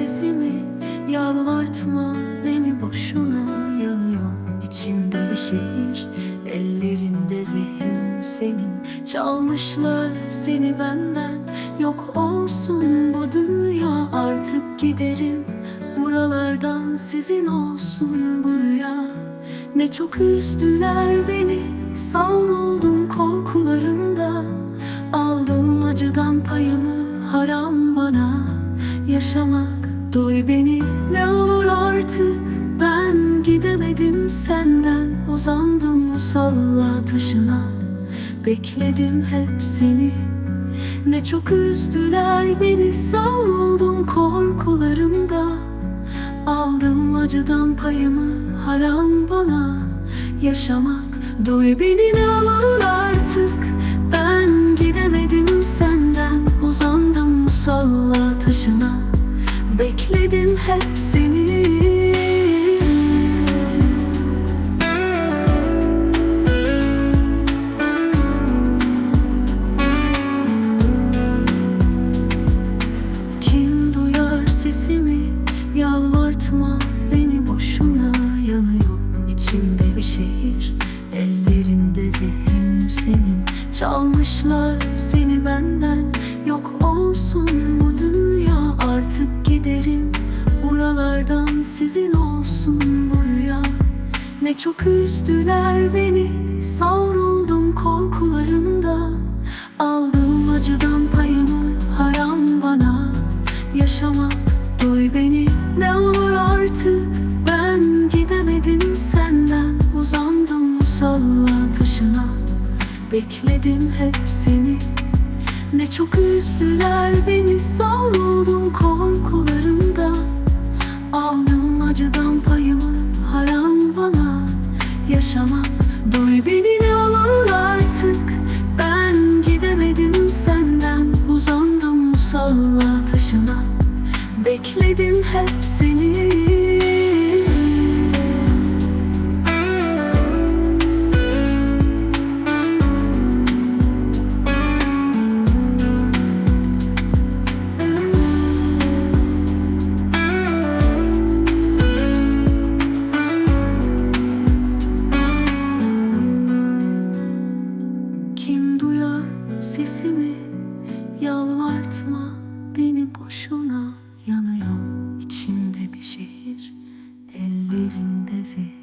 sesimi Yalvartma beni boşuna yanıyor İçimde bir şehir. Ellerinde zehir senin Çalmışlar seni benden. Yok olsun bu dünya Artık giderim Buralardan sizin olsun bu rüya. Ne çok üzdüler beni Savruldum korkularımda. Aldım acıdan payımı haram bana Yaşamak duy beni ne olur artık. Ben gidemedim senden. Uzandım musalla taşına. Bekledim hep seni. Ne çok üzdüler beni. Savruldum korkularımda. Aldım acıdan payımı haram bana. Yaşamak duy beni ne olur artık. Ben gidemedim Bekledim hep seni. Yalvartma beni boşuna yanıyor. İçimde bir şehir Ellerinde zehrim senin. Çalmışlar seni benden Yok olsun bu dünya Artık giderim Buralardan sizin olsun bu rüya. Ne çok üzdüler beni Savruldum korkularımda. Aldım acıdan payımı haram bana. Yaşamak duy beni ne olur artık. Ben gidemedim senden Uzandım musalla taşına. Bekledim hep seni Ne çok üzdüler beni Savruldum korkularımda. Aldım acıdan payımı haram bana Yaşamak. Duy beni ne olur artık Ben gidemedim senden. Uzandım musalla taşına Bekledim hep seni boşuna